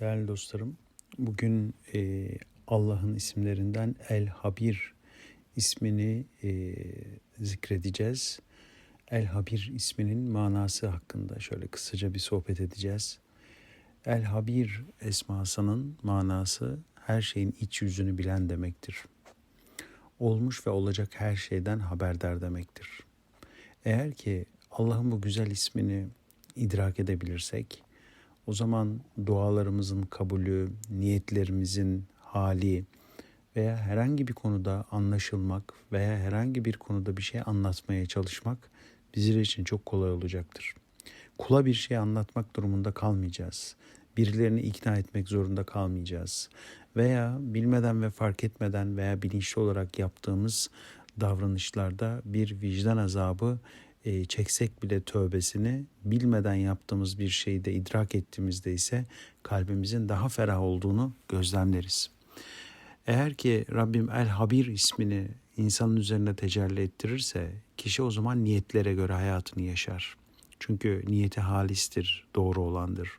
Değerli dostlarım, bugün e, Allah'ın isimlerinden El Habir ismini e, zikredeceğiz. El Habir isminin manası hakkında şöyle kısaca bir sohbet edeceğiz. El Habir esmasının manası her şeyin iç yüzünü bilen demektir. Olmuş ve olacak her şeyden haberdar demektir. Eğer ki Allah'ın bu güzel ismini idrak edebilirsek, o zaman dualarımızın kabulü, niyetlerimizin hali veya herhangi bir konuda anlaşılmak veya herhangi bir konuda bir şey anlatmaya çalışmak bizler için çok kolay olacaktır. Kula bir şey anlatmak durumunda kalmayacağız. Birilerini ikna etmek zorunda kalmayacağız. Veya bilmeden ve fark etmeden veya bilinçli olarak yaptığımız davranışlarda bir vicdan azabı e, çeksek bile tövbesini bilmeden yaptığımız bir şeyi de idrak ettiğimizde ise kalbimizin daha ferah olduğunu gözlemleriz. Eğer ki Rabbim El Habir ismini insanın üzerine tecelli ettirirse kişi o zaman niyetlere göre hayatını yaşar. Çünkü niyeti halistir, doğru olandır.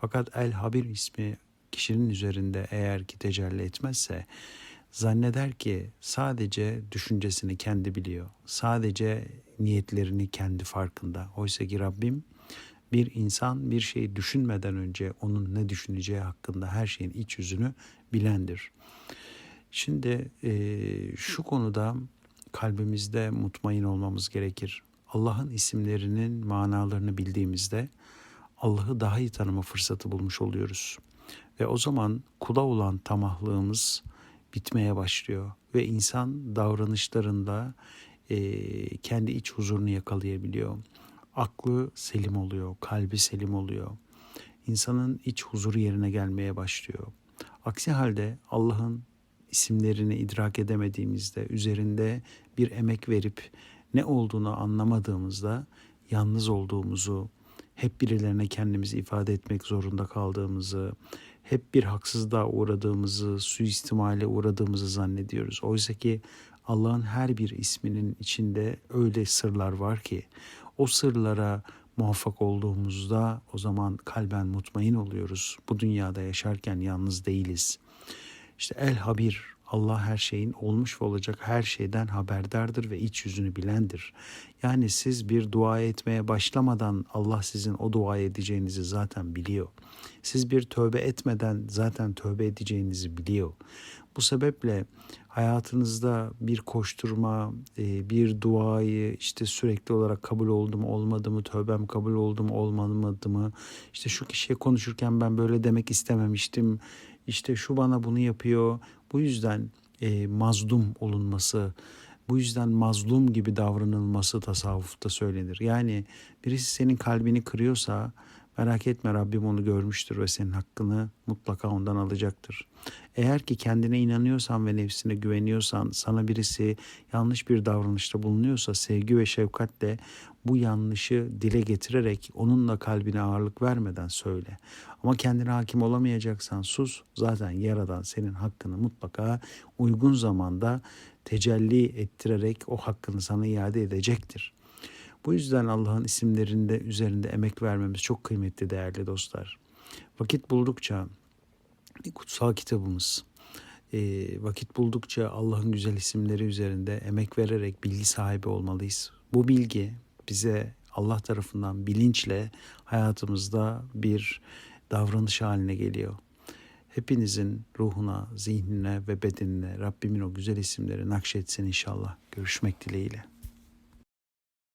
Fakat El Habir ismi kişinin üzerinde eğer ki tecelli etmezse zanneder ki sadece düşüncesini kendi biliyor. Sadece niyetlerini kendi farkında. Oysa ki Rabbim bir insan bir şeyi düşünmeden önce onun ne düşüneceği hakkında her şeyin iç yüzünü bilendir. Şimdi e, şu konuda kalbimizde mutmain olmamız gerekir. Allah'ın isimlerinin manalarını bildiğimizde Allah'ı daha iyi tanıma fırsatı bulmuş oluyoruz. Ve o zaman kula olan tamahlığımız bitmeye başlıyor ve insan davranışlarında e, kendi iç huzurunu yakalayabiliyor. Aklı selim oluyor, kalbi selim oluyor. İnsanın iç huzuru yerine gelmeye başlıyor. Aksi halde Allah'ın isimlerini idrak edemediğimizde, üzerinde bir emek verip ne olduğunu anlamadığımızda yalnız olduğumuzu, hep birilerine kendimizi ifade etmek zorunda kaldığımızı, hep bir haksızlığa uğradığımızı, suistimale uğradığımızı zannediyoruz. Oysa ki Allah'ın her bir isminin içinde öyle sırlar var ki o sırlara muvaffak olduğumuzda o zaman kalben mutmain oluyoruz. Bu dünyada yaşarken yalnız değiliz. İşte El Habir Allah her şeyin olmuş ve olacak her şeyden haberdardır ve iç yüzünü bilendir. Yani siz bir dua etmeye başlamadan Allah sizin o dua edeceğinizi zaten biliyor. Siz bir tövbe etmeden zaten tövbe edeceğinizi biliyor. Bu sebeple hayatınızda bir koşturma, e, bir duayı işte sürekli olarak kabul oldu mu olmadı mı, tövbem kabul oldu mu olmadı mı, işte şu kişiye konuşurken ben böyle demek istememiştim, işte şu bana bunu yapıyor. Bu yüzden e, mazlum olunması, bu yüzden mazlum gibi davranılması tasavvufta söylenir. Yani birisi senin kalbini kırıyorsa merak etme Rabbim onu görmüştür ve senin hakkını mutlaka ondan alacaktır. Eğer ki kendine inanıyorsan ve nefsine güveniyorsan, sana birisi yanlış bir davranışta bulunuyorsa sevgi ve şefkatle bu yanlışı dile getirerek onunla kalbine ağırlık vermeden söyle. Ama kendine hakim olamayacaksan sus. Zaten yaradan senin hakkını mutlaka uygun zamanda tecelli ettirerek o hakkını sana iade edecektir. Bu yüzden Allah'ın isimlerinde üzerinde emek vermemiz çok kıymetli değerli dostlar. Vakit buldukça kutsal kitabımız e, vakit buldukça Allah'ın güzel isimleri üzerinde emek vererek bilgi sahibi olmalıyız. Bu bilgi bize Allah tarafından bilinçle hayatımızda bir davranış haline geliyor. Hepinizin ruhuna, zihnine ve bedenine Rabbimin o güzel isimleri nakşetsin inşallah. Görüşmek dileğiyle.